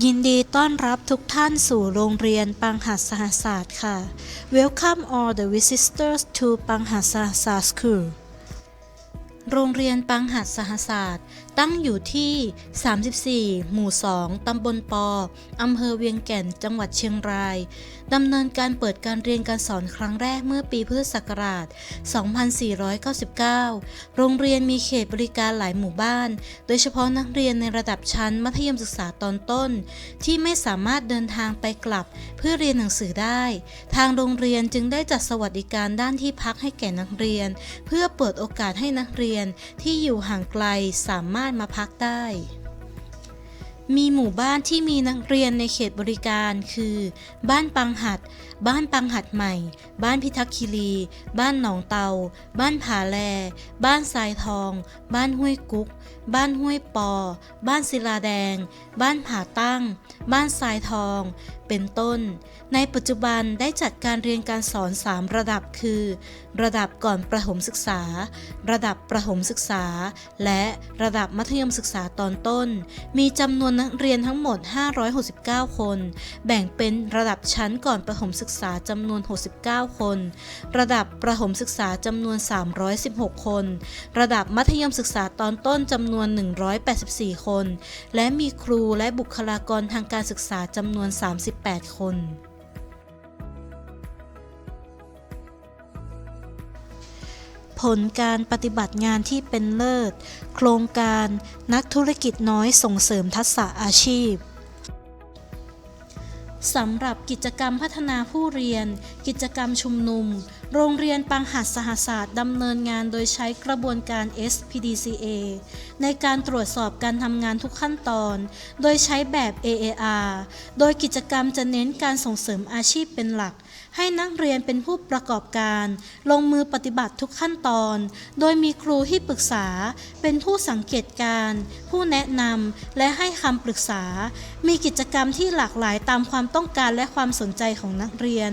ยินดีต้อนรับทุกท่านสู่โรงเรียนปังหัสหศาสตร์ค่ะ Welcome all the visitors to ปังหัสหศาสตร์ School โรงเรียนปังหัสหศาสตร์ตั้งอยู่ที่ 34 หมู่ 2 ตำบลปอ อำเภอเวียงแก่น จังหวัดเชียงราย ดำเนินการเปิดการเรียนการสอนครั้งแรกเมื่อปีพุทธศักราช 2499 โรงเรียนมีเขตบริการหลายหมู่บ้าน โดยเฉพาะนักเรียนในระดับชั้นมัธยมศึกษาตอนต้น ที่ไม่สามารถเดินทางไปกลับเพื่อเรียนหนังสือได้ ทางโรงเรียนจึงได้จัดสวัสดิการด้านที่พักให้แก่นักเรียน เพื่อเปิดโอกาสให้นักเรียนที่อยู่ห่างไกลสามารถมาพักได้ มีหมู่บ้านที่มีนักเรียนในเขตบริการคือ บ้านปังหัด บ้านปังหัดใหม่ บ้านพิทักษ์คีรี บ้านหนองเตา บ้านผาแล บ้านทรายทอง บ้านห้วยกุ๊กบ้านห้วยปอ บ้านศิลาแดง บ้านผาตั้ง บ้านทรายทอง เป็นต้น ในปัจจุบันได้จัดการเรียนการสอน 3 ระดับคือ ระดับก่อนประถมศึกษา ระดับประถมศึกษา และระดับมัธยมศึกษาตอนต้น มีจำนวนนักเรียนทั้งหมด 569 คน แบ่งเป็นระดับชั้นก่อนประถมศึกษาจำนวน 69 คน ระดับประถมศึกษาจำนวน 316 คน ระดับมัธยมศึกษาตอนต้นจำนวนนวน 184 คน และมีครูและบุคลากรทางการศึกษาจำนวน 38 คนผลการปฏิบัติงานที่เป็นเลิศ โครงการนักธุรกิจน้อยส่งเสริมทักษะอาชีพ สำหรับกิจกรรมพัฒนาผู้เรียน กิจกรรมชุมนุม โรงเรียนปังหัดสหศาสตร์ดำเนินงานโดยใช้กระบวนการ SPDCA ในการตรวจสอบการทำงานทุกขั้นตอน โดยใช้แบบ AAR โดยกิจกรรมจะเน้นการส่งเสริมอาชีพเป็นหลัก ให้นักเรียนเป็นผู้ประกอบการ ลงมือปฏิบัติทุกขั้นตอน โดยมีครูที่ปรึกษา เป็นผู้สังเกตการ ผู้แนะนำและให้คำปรึกษา มีกิจกรรมที่หลากหลายตามความต้องการและความสนใจของนักเรียน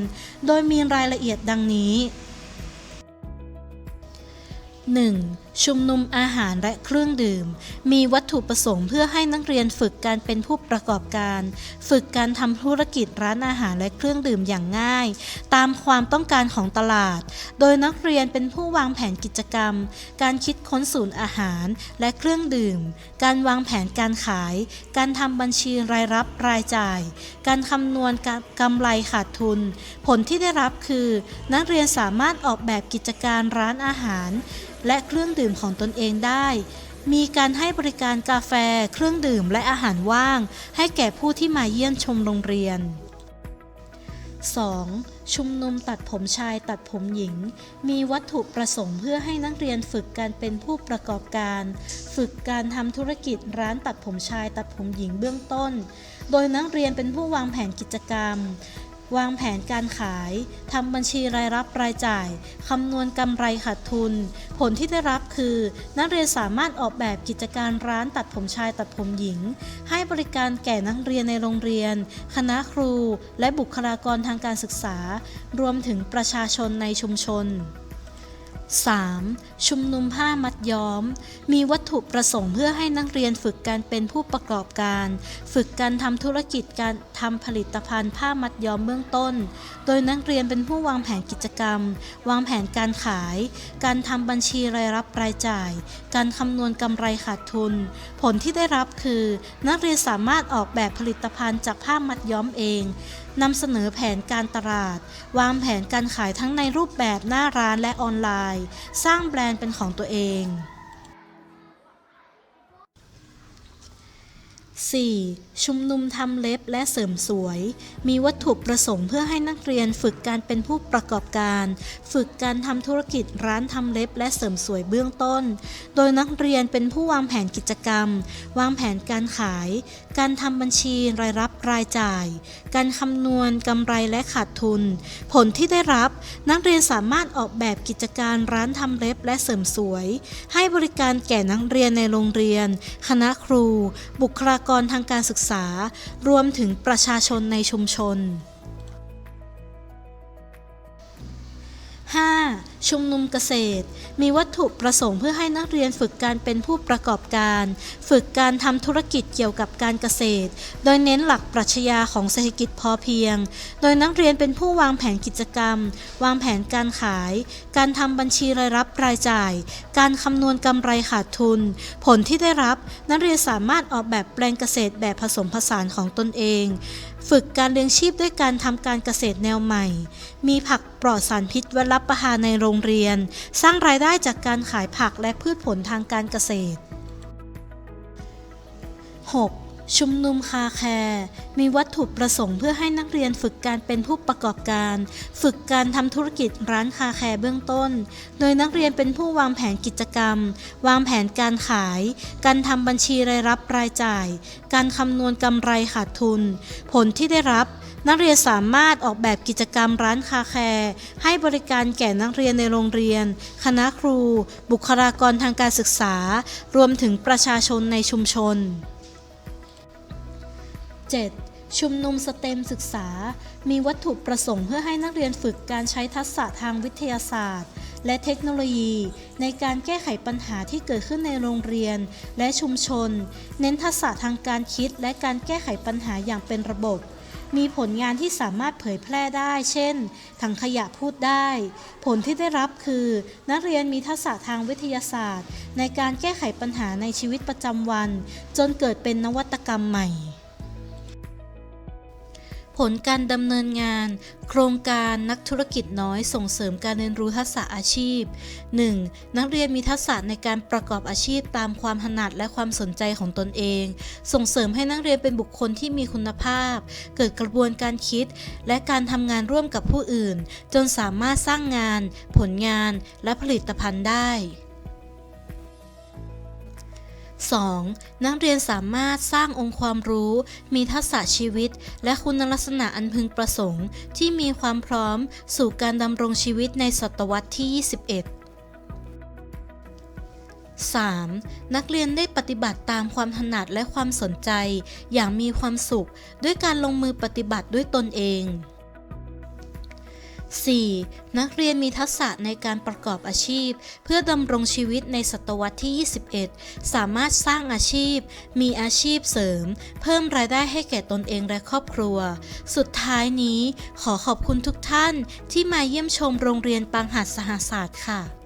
โดยมีรายละเอียดดังนี้ 1. ชุมนุมอาหารและเครื่องดื่ม มีวัตถุประสงค์เพื่อให้นักเรียนฝึกการเป็นผู้ประกอบการ ฝึกการทำธุรกิจร้านอาหารและเครื่องดื่มอย่างง่าย ตามความต้องการของตลาด โดยนักเรียนเป็นผู้วางแผนกิจกรรม การคิดค้นศูนย์อาหารและเครื่องดื่ม การวางแผนการขาย การทำบัญชีรายรับรายจ่าย การคำนวณกำไรขาดทุน ผลที่ได้รับคือ นักเรียนสามารถออกแบบกิจการร้านอาหาร และเครื่องดื่มมของตนเองได้ มีการให้บริการกาแฟ เครื่องดื่มและอาหารว่าง ให้แก่ผู้ที่มาเยี่ยมชมโรงเรียน 2. ชุมนุมตัดผมชายตัดผมหญิง มีวัตถุประสงค์เพื่อให้นักเรียนฝึกการเป็นผู้ประกอบการ ฝึกการทำธุรกิจร้านตัดผมชายตัดผมหญิงเบื้องต้น โดยนักเรียนเป็นผู้วางแผนกิจกรรม วางแผนการขาย ทำบัญชีรายรับรายจ่าย คำนวณกำไรขาดทุน ผลที่ได้รับคือ นักเรียนสามารถออกแบบกิจการร้านตัดผมชายตัดผมหญิง ให้บริการแก่นักเรียนในโรงเรียน คณะครู และบุคลากรทางการศึกษา รวมถึงประชาชนในชุมชน 3. ชุมนุมผ้ามัดย้อม มีวัตถุประสงค์เพื่อให้นักเรียนฝึกการเป็นผู้ประกอบการ ฝึกการทำธุรกิจการทำผลิตภัณฑ์ผ้ามัดย้อมเบื้องต้น โดยนักเรียนเป็นผู้วางแผนกิจกรรม วางแผนการขาย การทำบัญชีรายรับรายจ่าย การคำนวณกำไรขาดทุน ผลที่ได้รับคือ นักเรียนสามารถออกแบบผลิตภัณฑ์จากผ้ามัดย้อมเองนำเสนอแผนการตลาด วางแผนการขายทั้งในรูปแบบหน้าร้านและออนไลน์ สร้างแบรนด์เป็นของตัวเอง 4. ชุมนุมทำเล็บและเสริมสวย มีวัตถุประสงค์เพื่อให้นักเรียนฝึกการเป็นผู้ประกอบการ ฝึกการทำธุรกิจร้านทำเล็บและเสริมสวยเบื้องต้น โดยนักเรียนเป็นผู้วางแผนกิจกรรม วางแผนการขาย การทำบัญชีรายรับรายจ่าย การคำนวณกำไรและขาดทุน ผลที่ได้รับ นักเรียนสามารถออกแบบกิจการร้านทำเล็บและเสริมสวย ให้บริการแก่นักเรียนในโรงเรียน คณะครู บุคลากรทางการศึกษา รวมถึงประชาชนในชุมชน 5. ชุมนุมเกษตร มีวัตถุประสงค์เพื่อให้นักเรียนฝึกการเป็นผู้ประกอบการ ฝึกการทำธุรกิจเกี่ยวกับการเกษตร โดยเน้นหลักปรัชญาของเศรษฐกิจพอเพียง โดยนักเรียนเป็นผู้วางแผนกิจกรรม วางแผนการขาย การทำบัญชีรายรับรายจ่าย การคำนวณกำไรขาดทุน ผลที่ได้รับนักเรียนสามารถออกแบบแปลงเกษตรแบบผสมผสานของตนเอง ฝึกการเลี้ยงชีพด้วยการทำการเกษตรแนวใหม่ มีผักปลอดสารพิษวรับประทานในโรงเรียน สร้างรายได้จากการขายผักและพืชผลทางการเกษตร 6. ชุมนุมคาแคร์มีวัตถุประสงค์เพื่อให้นักเรียนฝึกการเป็นผู้ประกอบการ ฝึกการทำธุรกิจร้านคาแคร์เบื้องต้น โดยนักเรียนเป็นผู้วางแผนกิจกรรม วางแผนการขาย การทำบัญชีรายรับรายจ่าย การคำนวณกำไรขาดทุน ผลที่ได้รับ นักเรียนสามารถออกแบบกิจกรรมร้านคาแคร์ให้บริการแก่นักเรียนในโรงเรียน คณะครู บุคลากรทางการศึกษา รวมถึงประชาชนในชุมชน 7. ชุมนุมสเต็มศึกษา มีวัตถุประสงค์เพื่อให้นักเรียนฝึกการใช้ทักษะทางวิทยาศาสตร์ และเทคโนโลยี ในการแก้ไขปัญหาที่เกิดขึ้นในโรงเรียน และชุมชน เน้นทักษะทางการคิดและการแก้ไขปัญหาอย่างเป็นระบบ มีผลงานที่สามารถเผยแพร่ได้ เช่น ถังขยะพูดได้ ผลที่ได้รับคือ นักเรียนมีทักษะทางวิทยาศาสตร์ ในการแก้ไขปัญหาในชีวิตประจำวัน จนเกิดเป็นนวัตกรรมใหม่ ผลการดำเนินงาน โครงการนักธุรกิจน้อยส่งเสริมการเรียนรู้ทักษะอาชีพ 1. นักเรียนมีทักษะในการประกอบอาชีพตามความถนัดและความสนใจของตนเอง ส่งเสริมให้นักเรียนเป็นบุคคลที่มีคุณภาพ เกิดกระบวนการคิด และการทำงานร่วมกับผู้อื่น จนสามารถสร้างงาน ผลงาน และผลิตภัณฑ์ได้ 2. นักเรียนสามารถสร้างองค์ความรู้ มีทักษะชีวิต และคุณลักษณะอันพึงประสงค์ ที่มีความพร้อมสู่การดำรงชีวิตในศตวรรษที่ 21 3. นักเรียนได้ปฏิบัติตามความถนัดและความสนใจ อย่างมีความสุข ด้วยการลงมือปฏิบัติด้วยตนเอง 4. นักเรียนมีทักษะในการประกอบอาชีพ เพื่อดำรงชีวิตในศตวรรษที่ 21 สามารถสร้างอาชีพ มีอาชีพเสริม เพิ่มรายได้ให้แก่ตนเองและครอบครัว สุดท้ายนี้ขอขอบคุณทุกท่านที่มาเยี่ยมชมโรงเรียนปางหัดสหศาสตร์ค่ะ